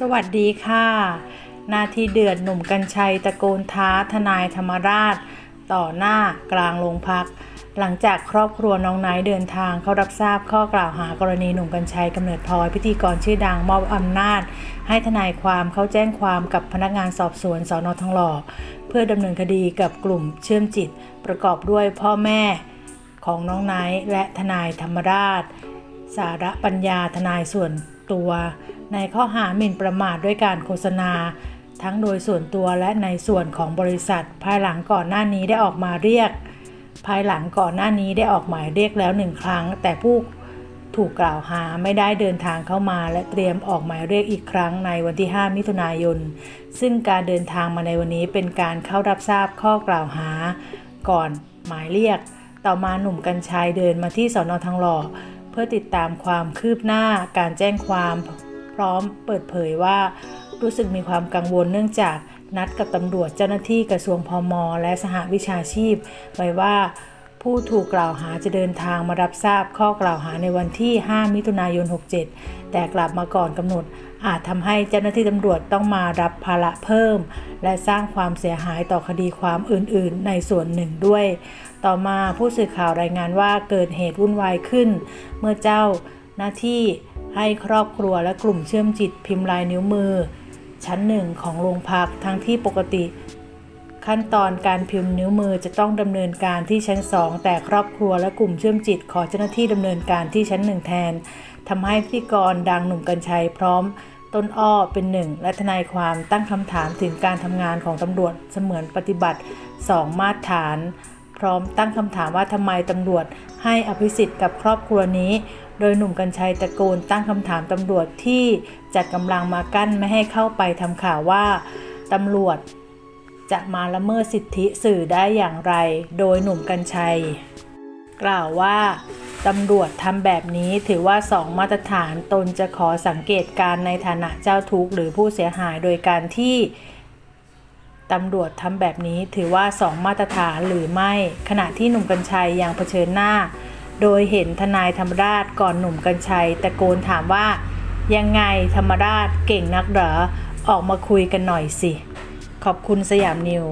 สวัสดีค่ะ นาทีเดือดหนุ่มกัญชัยตะโกนท้าทนายธรรมราช ต่อหน้ากลางโรงพัก หลังจากครอบครัวน้องไนท์เดินทางเข้ารับทราบข้อกล่าวหากรณีหนุ่มกัญชัยกำเนิดพลอยพิธีกรชื่อดังมอบอำนาจ ให้ทนายความเข้าแจ้งความกับพนักงานสอบสวนสอนอทองหล่อ เพื่อดำเนินคดีกับกลุ่มเชื่อมจิต ประกอบด้วยพ่อแม่ของน้องไนท์และทนายธรรมราช สาระปัญญาทนายส่วนตัว ในข้อหาหมิ่นประมาทด้วยการโฆษณา ทั้งโดยส่วนตัวและในส่วนของบริษัท ภายหลังก่อนหน้านี้ได้ออกมาเรียก ภายหลังก่อนหน้านี้ได้ออกหมายเรียกแล้วหนึ่งครั้ง แต่ผู้ถูกกล่าวหาไม่ได้เดินทางเข้ามาและเตรียมออกหมายเรียกอีกครั้งในวันที่ 5 มิถุนายน ซึ่งการเดินทางมาในวันนี้เป็นการเข้ารับทราบข้อกล่าวหา ก่อนหมายเรียก ต่อมาหนุ่มกัญชัยเดินมาที่สอนอทองหล่อเพื่อติดตามความคืบหน้าการแจ้งความ พร้อมเปิดเผยว่า รู้สึกมีความกังวลเนื่องจากนัดกับตำรวจเจ้าหน้าที่กระทรวงพมและสหวิชาชีพ ไว้ว่าผู้ถูกกล่าวหาจะเดินทางมารับทราบข้อกล่าวหาในวันที่ 5 มิถุนายน 67 แต่กลับมาก่อนกำหนด อาจทำให้เจ้าหน้าที่ตำรวจต้องมารับภาระเพิ่ม และสร้างความเสียหายต่อคดีความอื่น ๆ ในส่วนหนึ่งด้วย ต่อมาผู้สื่อข่าวรายงานว่าเกิดเหตุวุ่นวายขึ้น เมื่อเจ้าหน้าที่ ให้ครอบครัวและกลุ่มเชื่อมจิตพิมพ์ลายนิ้วมือ ชั้นหนึ่งของโรงพักทั้งที่ปกติ ขั้นตอนการพิมพ์นิ้วมือจะต้องดำเนินการที่ชั้น2แต่ครอบครัวและกลุ่มเชื่อมจิตขอเจ้าหน้าที่ดำเนินการที่ชั้น1แทนทำให้พิธีกรดังหนุ่มกัญชัยพร้อม ต้นอ้อเป็นหนึ่งและทนายความตั้งคำถามถึงการทำงานของตำรวจเสมือนปฏิบัติ2มาตรฐาน พร้อมตั้งคำถามว่าทำไมตำรวจให้อภิสิทธิ์กับครอบครัวนี้ โดยหนุ่มกัญชัยตะโกนตั้งคำถามตำรวจที่จัดกำลังมากั้นไม่ให้เข้าไปทำข่าวว่าตำรวจจะมาละเมิดสิทธิสื่อได้อย่างไร โดยหนุ่มกัญชัย กล่าวว่าตำรวจทำแบบนี้ถือว่าสองมาตรฐานตนจะขอสังเกตการณ์ในฐานะเจ้าทุกข์หรือผู้เสียหายโดยการที่ตำรวจทำแบบนี้ถือว่าสองมาตรฐานหรือไม่ ขณะที่หนุ่มกัญชัยยังเผชิญหน้า โดยเห็นทนายธรรมราชก่อนหนุ่มกัญชัยตะโกนถามว่า ยังไงธรรมราชเก่งนักเหรอ ออกมาคุยกันหน่อยสิ ขอบคุณสยามนิว